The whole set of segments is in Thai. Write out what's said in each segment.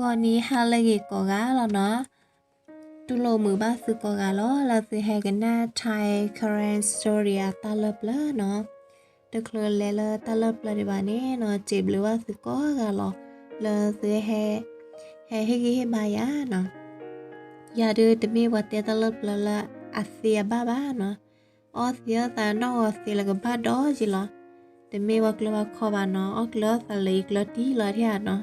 ငေါနီဟာလေကကောကလောနော်တူလိုမှုပါစုကောကလောလာစီဟေကနာထိုင်ကရန်စတိုရီယာတလပလနော်တကလလေလတလပလဒီပါနေနော်ချေဘလဝစုကောကလောလာစီဟေဟေဟေကီဟေမာယာနော်ယာဒူတမေဝတေတလပလလအစီယဘာဘာနော်အော်စီယသာနော်အော်စီလကဘတ်ဒေါ်ဂျီလောတမေဝကလဝခောပါနော်အော်ကလဆလေးကလတီလာရနော်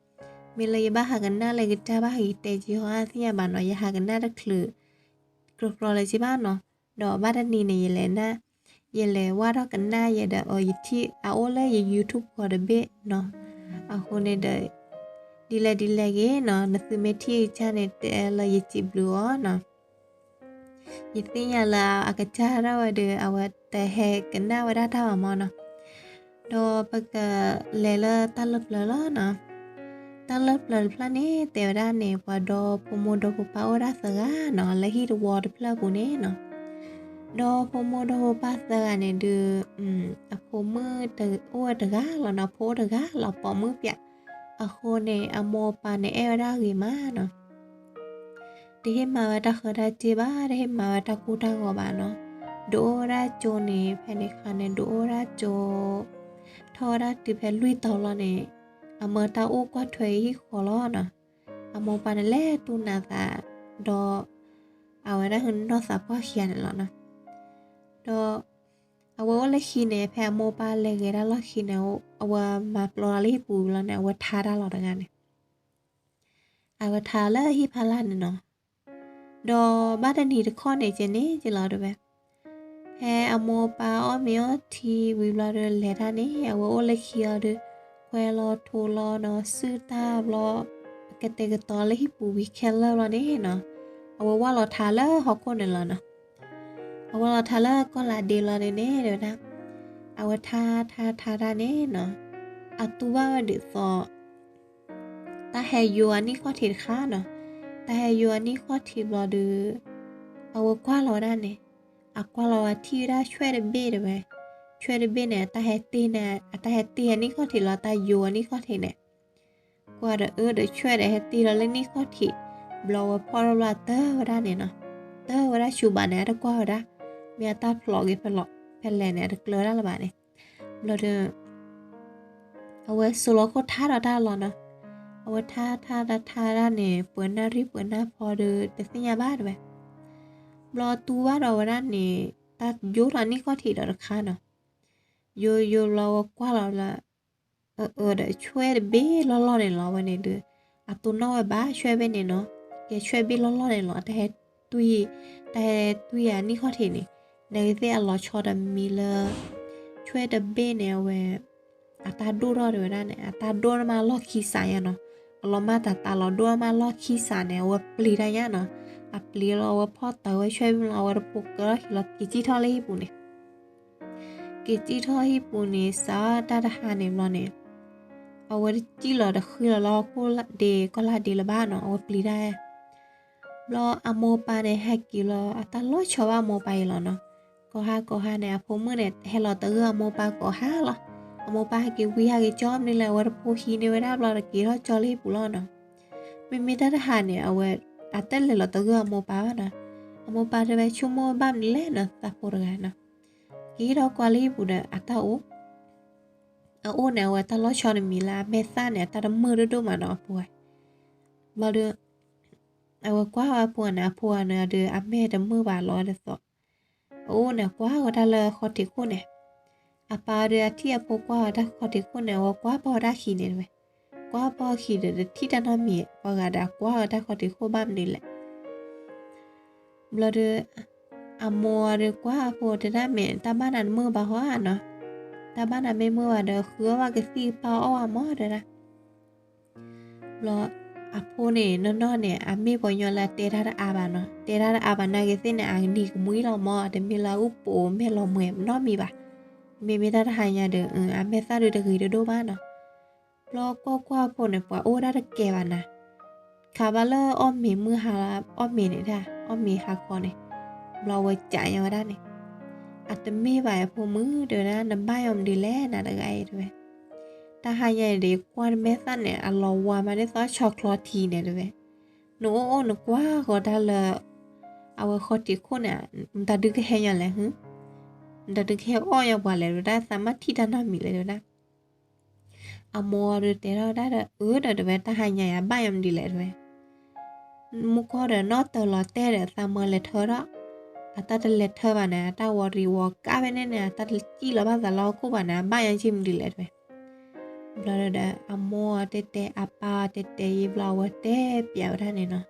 ยกลัวที่ละที่อ่ะเนาะ แต่ลูกเวนอะเอาเวดอริการวันนี้อ่าจิบหรือว่าเอาเวดอบัวควา FS เนาะแล้วเอาเวเตลในยา YouTube มีเนาะเอาเวเมื่อเมื่อเลยเมื่อเลยดูยีดเสียบ้านเนาะยาดูแลปูกุยดูยมีเวลาโอเค FC ถึงอาจจะรอหน่อยเลยกันหน้าตลบล้อมาละเลยยาเนี่ยหากันหน้าว่าตลบละเบลอพลายเนาะ YouTube เบลอพลา ยมีมีอะไรแค่นี้เหรอเดี๋ยวมียีดคลือบาข้อ มีเลยบ้าหากันหน้าเลยก็จะบ้าหาเตจิฮอที่ยาบ้านเนาะอย่าหากันหน้าตะคลือกรกรอเลยใช่บ้านเนาะดอกบ้านนี้เนี่ยยเลยนะยเลยว่าเรากันหน้าอย่าเดออยที่เอาเลยอย่า YouTube พอเดเบเนาะเอาคนเนี่ยเดดีเลยดีเลยเกเนาะนัก อเมอตาอูก็ถวยที่ขอรอดอะอโมปานแล่ตูนาตาดอเอาไว้ได้หึนดอสับก็เขียนแล้วนะดอเอาว่าละคีเนแพโมปาเลงได้ลอคีเนเอาว่ามาปลอรีปูแล้วเนี่ยว่าทาได้หลอดงานเนี่ยเอาว่าทาเล่วฮิพาลันเนาะดอบ้านนี้ทุกข้อนี่เจนี่จะรอดูแบบแพอโมปาอ้อมีอทีวิบลาเดลเลดานี่เอาว่าละคีเอาด้วย ควรอทูรอเนาะซื้อตาบลอกเตกตอเลยฮิปูวิแคลเลอร์เราได้เห็นเนาะเอาว่าว่าเราทาเลอร์ฮอกคนเนี่ยเเนาะเอาว่าเราทาเลอร์ก็ลาเดลเราเน่เดี๋ยวนะเอาว่าทาทาทาดาเน่เนาะอาตัวว่าเดือดซอตาแฮยัวนี่ข้อถิ่นข้าเนาะตาแฮยัวนี่ข้อถิ่นเราดื้อเอาว่ากว่าเราได้เนี่ยอากว่าเราที่ได้ช่วยเดเบ้ดี๋ยไหม ช่วยได้เบี้ยเนี่ยตาแฮตตี้เนี่ยตาแฮตตี้นี่ข้อถี่เราตายัวนี่ข้อถี่เนี่ยกว่าเดอเออเดอช่วยได้แฮตตี้เราเล่นนี่ข้อถี่บลอวพอเราลาเตอร์ว่าได้เนี่ยเนาะเตอร์ว่าได้ชูบานเนี่ยตะกว่าได้มียตาพลอกิพลอเหล่เนี่ยตะเกลือได้ละบานเนี่ยเราเดอเอาไว้สุโลก็ท่าเราได้หรอเนาะเอาไว้ท่าท่าท่าได้เนี่ยเปิดหน้ารีบเปิดหน้าพอเดอแต่สัญญาบ้านไปบลอตัว่าเราว่าได้เนี่ยตายุรันนี่ข้อถี่เราคาเนาะ yo yo lawa kwa la la ờ ờ đã chue để bé lo lo để lo vậy này được à tụi nó ba chue bên này nó cái chue bé lo lo để lo thế tuy thế tuy à ni khó thế này đây thế à lo cho đam mi là chue để bé này về à ta đua rồi rồi này à ta đua mà lo khí sai nó lo mà ta ta lo đua mà lo khí sai này về pli ra nhá nó à pli lo về pot tới chue lo về phục cái lo kí chi thôi lấy bù này กิจิทอฮิปูนิสาดาดาฮาเนมลอเนเอาไว้จิหลอดคือหลอกูเดก็ลาเดละบ้านเนาะเอาไว้ปลีได้รออโมปาในแฮกิลออัตลอชาวอโมไปหรอเนาะก็ฮาก็ฮาเนี่ยพมือเนี่ยให้เราเตืออโมปาก็ฮาหรออโมปาให้เกวิฮาเกจอมนี่แหละว่าพูฮีในเวลาเราตเกี่ยาจอลีปุลอเนาะไม่ไม่ได้หาเนี่ยเอาไว้อัตเลเราเตืออโมปาเนาะอโมปาจะไปชุ่มโมบ้านนี่แหละเนาะตาปุระเนาะ กีดอกวาลีบุนอะตาอุอาอุเนี่ยว่าตลอดชอนมีลาเมซ่าเนี่ยตาดมือดูดูมาเนาะป่วยมาเดือเอากว่าว่าปวนะปวนี่ยเดืออาเม่ดมือบาลอเดสออู้เนี่ยกว่าว่าตาเลคอติคุณเนี่ยอาปาเดือที่อาพกว่าตาคอติคุณเนี่ยว่ากว่าพอได้ขี่เนี่ยไหมกว่าพอขี่เดือที่ตาหนอมีปอกระดากว่าตาคอติคุณบ้านนี่แหละมาเดือ อมัวดีกว่าโพดได้แม่ตาบ้านนั้นมือบาว่าเนาะตาบ้านนั้นไม่มือว่าเด้อคือว่ากะซีเปาอาหมอเด้อนะรออาพูนี่นนนเนี่ยอามีปอยละเตระอาบานเนาะเตระอาบานนาเกสินอังดีกมุ้ยเรามอแต่มีลาอุปูเมลอเมมนอมีบะเมมีตาทายาเด้อเอออาเมซาดูเะคือเด้อดบ้านเนาะรอก็กว่าปนเนี่ยปะโอ้ได้แกบานะคาบาเลอร์อ้อมเมมือหาอ้อมเมเนี่ยได้อ้อมเมหาคอเนี่ย blower chạy nhau đó này à tụi mi vài phụ mứ được na nằm bay ông đi lẽ nà được ai được vậy ta hai nhà để qua mấy san này à lò qua mà để xóa chocolate thì này được vậy nó ô nó quá gọi ta là à vợ khó tiếc cô nè ta được cái hay nhà này hứ ta được hay ô nhà qua lại rồi đó sao mà thì ta nằm mì lại rồi đó à mua được thế đó đó là ứ được vậy ta hai nhà bay ông đi lại rồi mua qua rồi nó tờ lò tê để sao mơ lại thơ đó အတတလက်ထဘာနာတဝရီဝကဘနဲ့နဲ့တတကြီးလဘာဇလောခုဘာနာဘယံချင်းဒီလေတယ်ဘလာဒအမောတဲတဲအပါတဲတဲယဘလာဝတဲပြောတာနေနော်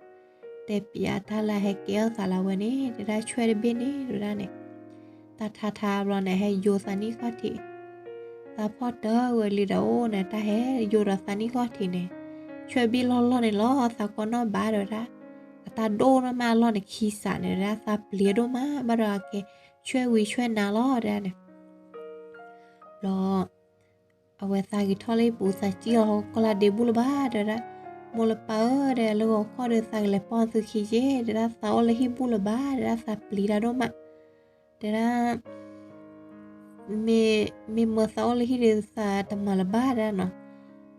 တဲပြတာလာဟဲကဲဆာလာဝနေဒါချွဲဘင်းနေဒါနဲ့တထထာဘလနဲ့ဟဲယိုစနီခတိတာဖော့တော့ဝလီတော့နဲ့တဟဲယိုရစနီခတိနေချွဲဘီလောလောနေလောသကောနောဘာရတာ ตาโดนมาลอดในคีสานในระตาเปลี่ยโดมาบาราเกช่วยวีช่วยนาลอดได้เนี่ยรอเอาไว้ตากิทอเลยปูสาจีเอากลาเดบุลบ้าเดระมูลปาเดลูกข้อเดินสังเลปอนสุขิเจเดระสาวเลยฮิบุลบ้าเดระสาปลีดาโดมาเดระเมเมเมื่อสาเลยฮิเดินสาตมาลบาเดระเนาะ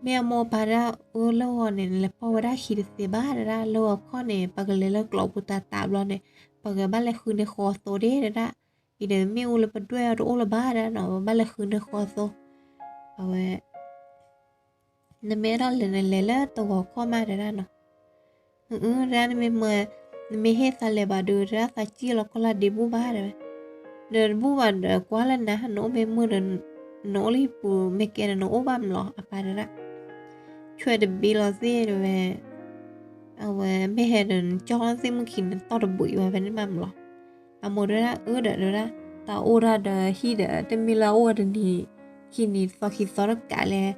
me amo para ulo ne le powera hirse bara lo kone pagale lo globuta tablo ne pagaba le khune kho so de ra ide me ulo padwe ro ulo bara no bale khune kho so awe ne mera le ne le le to go kho ma ra no u ra ne me me me he sa le ba du ra sa chi lo kola de bu bara de bu ba de kwala na no me mu no li pu me ke no obam lo apara ra trading bilo zia rồi về. À về mấy hệ đừng cho zia một khi nó to được bụi và về nên mầm lọ. À một đứa đó ứa đỡ đứa đó. Ta ô ra đờ hi đỡ tên mi là ô đừng thì khi nị sau khi sau đó cả là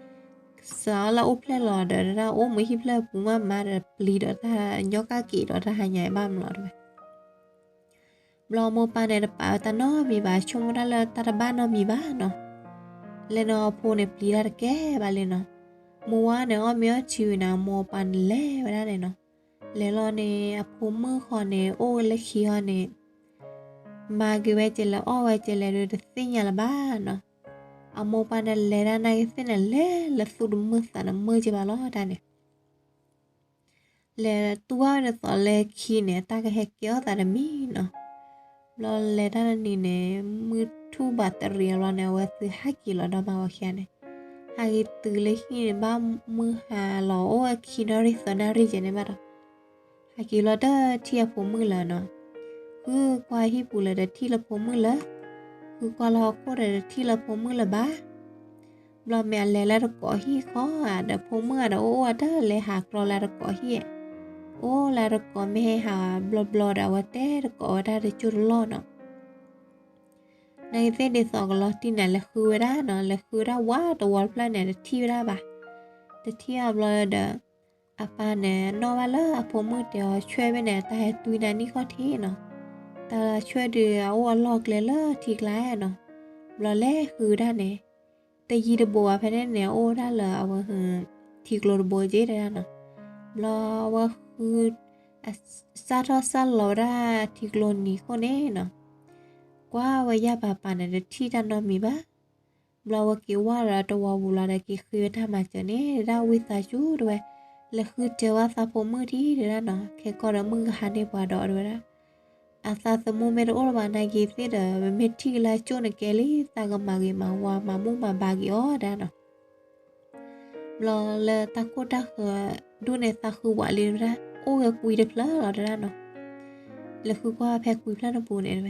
sau là ô ple lo đỡ ra, đó. Ô mấy khi ple cũng mà mà đỡ pli đỡ ta nhớ cả kỹ đỡ ta hai nhảy mầm lọ rồi. Lo mô pa này đập bảo ta nó vì ba, chung ra là ta đập ba nó vì bà nó. Lên nó phô này pli ra kẹ, bà lên nó. มัวเนี่ยวก็มีชิวนะมัวปันเล่ไปได้เลยเนาะเลรอเน่อภูมิคอนเน่โอเลคีฮอเน่มาเกวเจลอ้อไวเจละดูดสิ่งยาละบ้านเนาะอาโมปันเลรานายเส้นเล่ละสุดมือสันมือจิบาลอดาเนี่ยเลตัวเนสอเลคีเนี่ยตากะเฮเกี้ยวตาดมีเนาะเราเลด้านนี้เนี่ยมือทูบัตเตอรี่เราเนี่ยว่าซื้อห้ากิโลดอมาว่าแค่เนี่ย hagi tule hi ba mu ha lo o ki no ri so na ri je ne ma ro hagi lo da ti a po mu la no ku kwa hi pu la da ti la po mu la ku kwa lo ko da ti la po mu la ba lo me le la ro ko hi ko a da po mu da o da le ha kro la ro ko hi o la ro ko me ha blo blo da wa te ro ko da ri chu lo no ในเายเจเดสอกลอติน่ะละคือได้เนาะละคือระว่าตัววอลพลานะที่ได้ปะแต่ที่อับลยเดออาปานะนอวาเลอร์ผมมือเดียวช่วยไปนี่ยแต่ตุยนานนี่ก็เท่เนาะแต่ช่วยเดือเอาหลอกเลเละทีกลาเนาะรอแล่คือได้เนี่ยแต่ยีดบัวแพะเนเนโอ้ได้เลยเอาว่หือทีกลอดบัวเจด้เนาะรอว่าคือซาทอซันลอด้าทีกลอนี่ก็เน่เนาะ ว่าวยาบาปานันที่ดันนอมีบ้าเราเกี่ว่าเราตัวบุลาดกิคือทำมาเจนี่เราวิสาชูด้วยและคือเจอว่าซาโพมือที่เดี๋ยวนะแค่ก่อนมือหันในบ่อดอด้วยนะอาซาสมูเมรอุลวานายกีสิเดอเมที่ลาชูนเกลี่ตากมากีมาวามามุมาบากิออดานะเราเลตะกุดะเฮดูในตาคือวาลินระโอ้ยกุยเดพลอดานะแล้วคือว่าแพ้คุยพลาดปูนเองไหม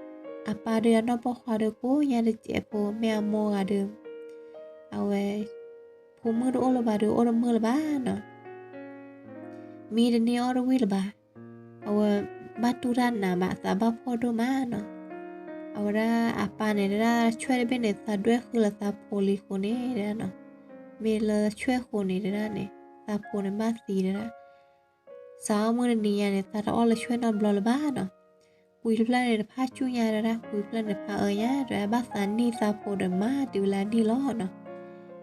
อาเดิมเอาไว้พูมือดูโอลบาดูโอลมือละบ้าเนาะมีเดนี่ออรวิลบาเอาไว้บาตูรันนะบาสาบพอดูมาเนาะเอาว่าอาปาเนี่ยได้ช่วยไปในเนสาด้วยคือละสาโพลีโคเน่ได้เนาะเมลช่วยคนนี้ได้เนี่ยตาโพในบ้านสีได้สาวมือนี้เนี่ยตาอ้อเลช่วยนอนบลอลบ้านเนาะ ဝီဖလက်ရဖာချူညာရတာဝီဖလက်ရဖာအရာရဘာစန်နီစာဖို့ဓမ္မဒူလာဒီလောနော်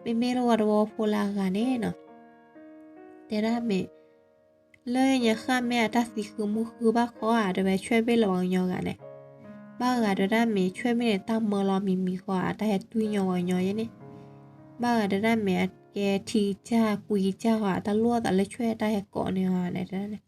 မေမေလောရောဖိုလာကနေနော်တဲရမေလဲရခမဲတသိခုမှုခုဘခေါ်ရတဲ့ချွဲပေးလောင်ညောကနေဘာကတော့ရမေချွဲမဲတမလောမီမီခေါ်ရတဲ့တွင်းညောဝညောရနေဘာကတော့ရမေကဲထီချကွီချဟာတလောတလဲချွဲတဲ့ကောနေဟာနေတဲ့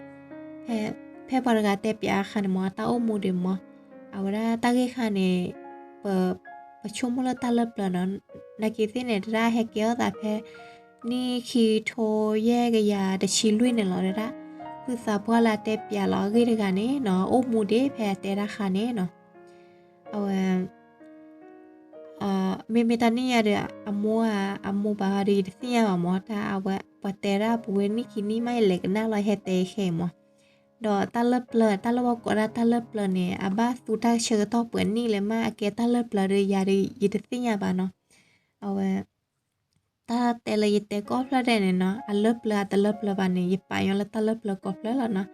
ตลอดอะไรช่วยได้ก่อนเนี่ยเนี่ยได้โอ้กันเนี่ยตาสีกว่าเราจะไปตาสีเสรบ้านว่าสิญญาว่าปัตติลสาบ้านเนาะกับบ้านแม่ให้เกี่ยวตายเนเลยเนาะไม่เมลเอาได้แม่โมรกันเนาะชมโมดาลาโพเน่เนาะสาบ้านโดมีเดเนียร์วิบายยี่เราเด้ออโพสตีอยู่ได้ปูเวอ่าแต่นี่ยังรอและคินี่นะอโมเนซี่เราเดอตาเลเปลตาเลวกอดตาเลเปลเนี่ยอาบ้าสุดาเชื่อต่อเปื่อนนี่เลยมาเกตาเลเปลเรยารียิดสิยาบานเนะเอาไว้ตาเตลยิเตก็เพลเดนเนาะอาเลเปลตาเลเปลบานเนี่ยยิปายอนละตาเลเปลก็เพลละเนาะ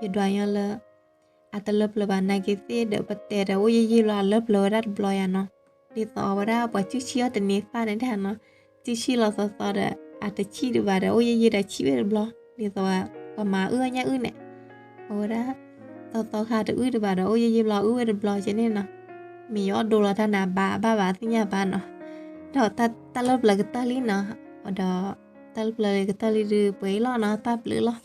ยิดวายอนละอาตาเลเปลบานนากิเซเดปเตระโอ้ยยิลาเลเปลรัดบลอยเนาะดีต่อว่าได้ปะชื่อย่เนฟ้าในทนเนาะชื่อชีเอาสอสอเดอาตาชีดูบาระโอ้ยยิดาชีเวรบลอดีต่อวาประมาเอื้อเนี่ยอื้อเนี่ย နဲ့ဝရတော့တော့ခါတူဒီပါတော့ရရဘလဥဝဲဘလချင်းနေနော်မီရောဒိုလာထနာဘာဘာဘာသိညာပါနော်တော့တတလဘလကတလီနော်တော့တလဘလကတလီဒီပွဲလောနော်တပ်လီလော